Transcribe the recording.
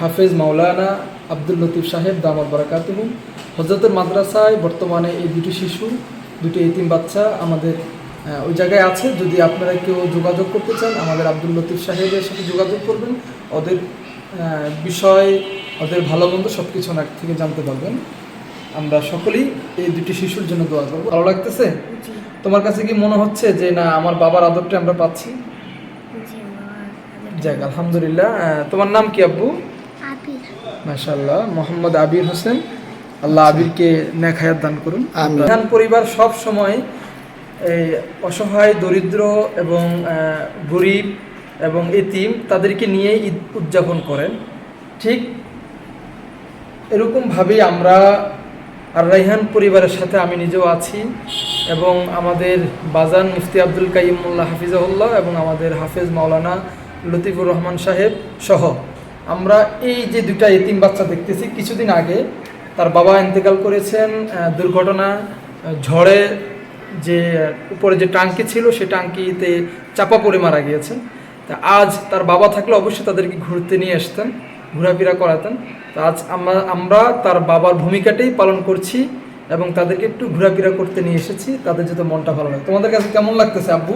হাফেজ মাওলানা আব্দুল লতিফ সাহেব দামদ বারাকাতুহুম হজরতের মাদ্রাসায় বর্তমানে এই দুটি শিশু দুটি এতিম বাচ্চা আমাদের ওই জায়গায় আছে। যদি আপনারা কেউ যোগাযোগ করতে চান আমাদের আব্দুল লতিফ সাহেবের সাথে যোগাযোগ করবেন। ওদের বিষয় ওদের ভালো মন্দ সব কিছু ওনার থেকে জানতে পারবেন। আমরা সকলেই এই দুটি শিশুর জন্য দোয়া করব। ভালো লাগতেছে? তোমার কাছে কি মনে হচ্ছে যে না আমার বাবার আদরটা আমরা পাচ্ছি? যাক আলহামদুলিল্লাহ। তোমার নাম কি আব্বু? মাশাল্লাহ মোহাম্মদ আবির হোসেন আল্লাহ আবিরকে নেক হায়াত দান করুন। প্রধান পরিবার সব সময় এই অসহায় দরিদ্র এবং গরিব এবং এতিম তাদেরকে নিয়ে ঈদ উদযাপন করেন। ঠিক এরকমভাবেই আমরা আর রাইহান পরিবারের সাথে আমি নিজেও আছি এবং আমাদের বাজান মুফতি আব্দুল কাইমুল্লাহ হাফিজাহুল্লাহ এবং আমাদের হাফেজ মাওলানা লতিফুর রহমান সাহেব সহ। আমরা এই যে দুটা এতিম বাচ্চা দেখতেছি, কিছুদিন আগে তার বাবা ইন্তেকাল করেছেন দুর্ঘটনা ঝড়ে যে উপরে যে টাঙ্কি ছিল, সে টাঙ্কিতে চাপা পড়ে মারা গিয়েছেন। তা আজ তার বাবা থাকলে অবশ্যই তাদেরকে ঘুরতে নিয়ে আসতেন, ঘোরাফেরা করাতেন। তো আজ আমরা আমরা তার বাবার ভূমিকাটাই পালন করছি এবং তাদেরকে একটু ঘোরাফেরা করতে নিয়ে এসেছি, তাদের যাতে মনটা ভালো লাগে তোমাদের কাছে কেমন লাগতেছে, আব্বু?